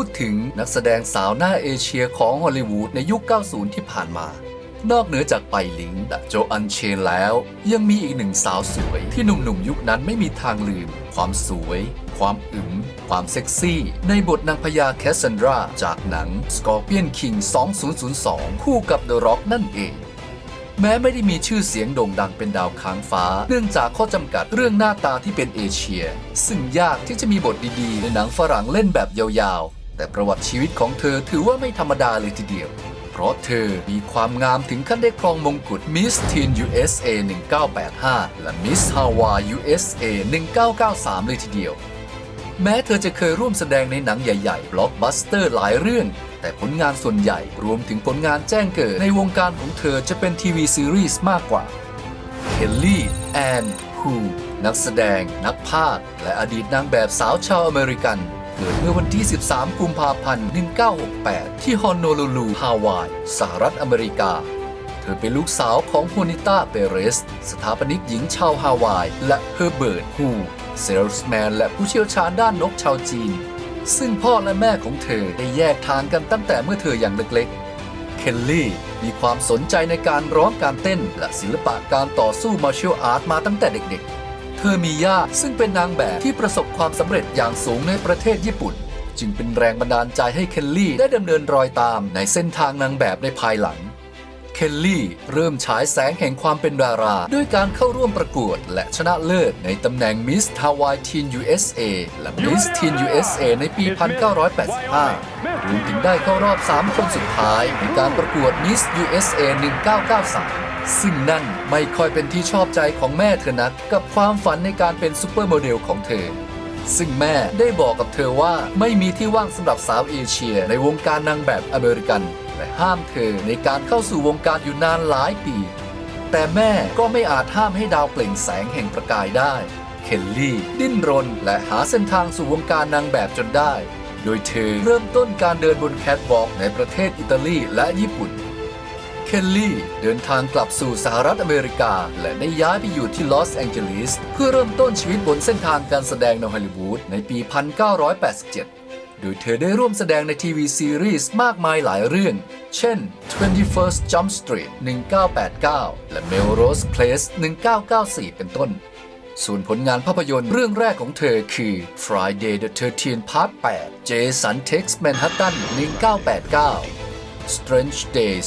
พูดถึงนักแสดงสาวหน้าเอเชียของฮอลลีวูดในยุค 90 ที่ผ่านมา นอกเหนือจากไปหลิงและโจอันเชนแล้ว ยังมีอีกหนึ่งสาวสวยที่หนุ่มๆยุคนั้นไม่มีทางลืม ความสวย ความอึมความเซ็กซี่ ในบทนางพญาแคสซันดรา จากหนัง Scorpion King 2002 คู่กับ The Rock นั่นเองแม้ไม่ได้มีชื่อเสียงโด่งดังเป็นดาวค้างฟ้า เนื่องจากข้อจำกัดเรื่องหน้าตาที่เป็นเอเชีย ซึ่งยากที่จะมีบทดีๆ ในหนังฝรั่งเล่นแบบยาวๆ แต่ประวัติชีวิตของเธอถือว่าไม่ธรรมดาเลยทีเดียว เพราะเธอมีความงามถึงขั้นได้ครองมงกุฎ Miss Teen USA 1985 และ Miss Hawaii USA 1993 เลยทีเดียว แม้เธอจะเคยร่วมแสดงในหนังใหญ่ๆบล็อกบัสเตอร์หลายเรื่อง แต่ผลงานส่วนใหญ่รวมถึงผลงานแจ้งเกิดในวงการของเธอจะเป็นทีวีซีรีส์มากกว่าเคลลี่แอนฮูนักแสดง นักพากย์และอดีตนางแบบสาวชาวอเมริกัน เกิดเมื่อวันที่ 13 กุมภาพันธ์ 1968 ที่ฮอนโนลูลู ฮาวาย สหรัฐอเมริกา เธอเป็นลูกสาวของโพนิต้าเปเรส สถาปนิกหญิงชาวฮาวาย และเฮอร์เบิร์ต ฮูเซลส์แมนและผู้เชี่ยวชาญด้านนกชาวจีน ซึ่งพ่อและแม่ของเธอได้แยกทางกันตั้งแต่เมื่อเธอยังเล็กๆ เคลลี่มีความสนใจในการร้องการเต้น และศิลปะการต่อสู้มาร์เชียลอาร์ตมาตั้งแต่เด็กๆ เธอมีย่าซึ่งเป็นนางแบบที่ประสบความสำเร็จอย่างสูงในประเทศญี่ปุ่น จึงเป็นแรงบันดาลใจให้เคลลี่ได้ดำเนินรอยตามในเส้นทางนางแบบในภายหลังเคลลี่เริ่มฉายแสงแห่งความเป็นดารา ด้วยการเข้าร่วมประกวด และชนะเลิศในตำแหน่ง Miss Hawaii Teen USA และ Miss Teen USA ในปี 1985 รวมถึงได้เข้ารอบ 3 คนสุดท้ายในการประกวด Miss USA 1993 ซึ่งนั่นไม่ค่อยเป็นที่ชอบใจของแม่เธอนักกับความฝันในการเป็นซูเปอร์โมเดลของเธอ ซึ่งแม่ได้บอกกับเธอว่าไม่มีที่ว่างสำหรับสาวเอเชียในวงการนางแบบอเมริกัน และห้ามเธอในการเข้าสู่วงการอยู่นานหลายปี แต่แม่ก็ไม่อาจห้ามให้ดาวเปล่งแสงแห่งประกายได้เคลลี่ดิ้นรน และหาเส้นทางสู่วงการนางแบบจนได้ โดยเธอเริ่มต้นการเดินบนแคทวอล์กในประเทศอิตาลีและญี่ปุ่น เคลลี่เดินทางกลับสู่สหรัฐอเมริกา และได้ย้ายไปอยู่ที่ลอสแองเจลิสเพื่อเริ่มต้นชีวิตบนเส้นทางการแสดงในฮอลลีวูดในปี 1987 โดยเธอได้ร่วมแสดงในทีวีซีรีส์มากมายหลายเรื่อง เช่น 21st Jump Street 1989 และ Melrose Place 1994 เป็นต้นส่วนผลงานภาพยนตร์เรื่องแรกของเธอคือ Friday the 13th Part 8 Jason Takes Manhattan 1989 Strange Days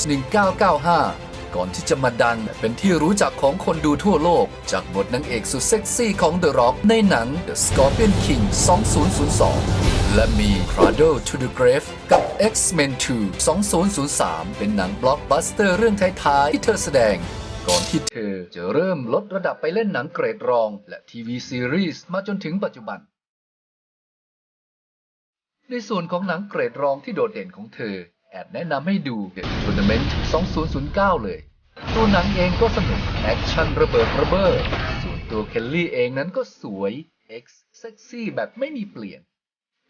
1995 ก่อนที่จะมาดังเป็นที่รู้จักของคนดูทั่วโลก จากบทนางเอกสุดเซ็กซี่ของ The Rock ในหนัง The Scorpion King 2002 และมี Cradle to the Grave กับ X-Men 2 2003 เป็นหนังบล็อกบัสเตอร์เรื่องท้ายๆที่เธอแสดงก่อนที่เธอจะเริ่มลดระดับไปเล่นหนังเกรดรอง และทีวีซีรีส์มาจนถึงปัจจุบัน ในส่วนของหนังเกรดรองที่โดดเด่นของเธอ แอดแนะนำให้ดู The Tournament 2009 เลย ตัวหนังเองก็สนุก แอคชั่นระเบิดระเบ้อส่วนตัวเคลลี่เองนั้นก็สวย X เซ็กซี่แบบไม่มีเปลี่ยน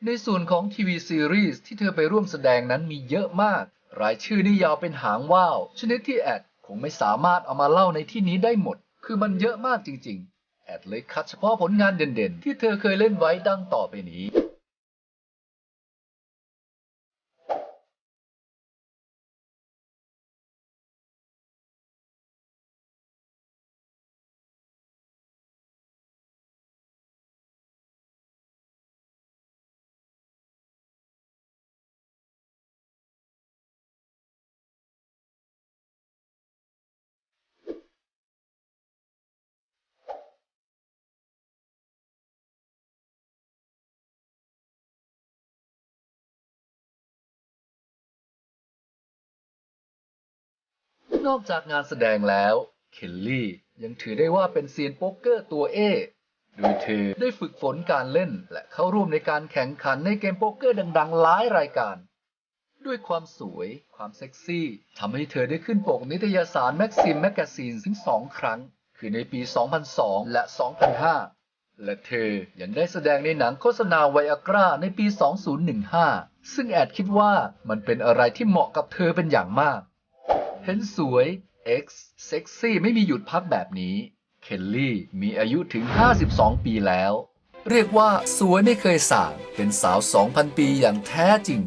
ในส่วนของทีวีซีรีส์ที่เธอไปร่วมแสดงนั้นมีเยอะมาก รายชื่อนี่ยาวเป็นหางว่าว ชนิดที่แอดคงไม่สามารถเอามาเล่าในที่นี้ได้หมด คือมันเยอะมากจริง ๆ แอดเลยคัดเฉพาะผลงานเด่นๆ ที่เธอเคยเล่นไว้ดังต่อไปนี้ นอกจากงานแสดงแล้ว เคลลี่ยังถือได้ว่าเป็นเซียนโป๊กเกอร์ตัวเอโดยเธอได้ฝึกฝนการเล่น และเข้าร่วมในการแข่งขันในเกมโป๊กเกอร์ดังๆ หลายรายการ ด้วยความสวย ความเซ็กซี่ทำให้เธอได้ขึ้นปกนิตยสารแม็กซิมแมกกาซีนถึงสองครั้ง คือในปี 2002 และ 2005 และเธอยังได้แสดงในหนังโฆษณาไวอากราในปี 2015 ซึ่งแอดคิดว่ามันเป็นอะไรที่เหมาะกับเธอเป็นอย่างมาก เห็นสวย X เซ็กซี่ไม่มีหยุดพักแบบนี้ เคลลี่มีอายุถึง 52 ปีแล้ว เรียกว่าสวยไม่เคยส่าง เป็นสาว 2,000 ปีอย่างแท้จริง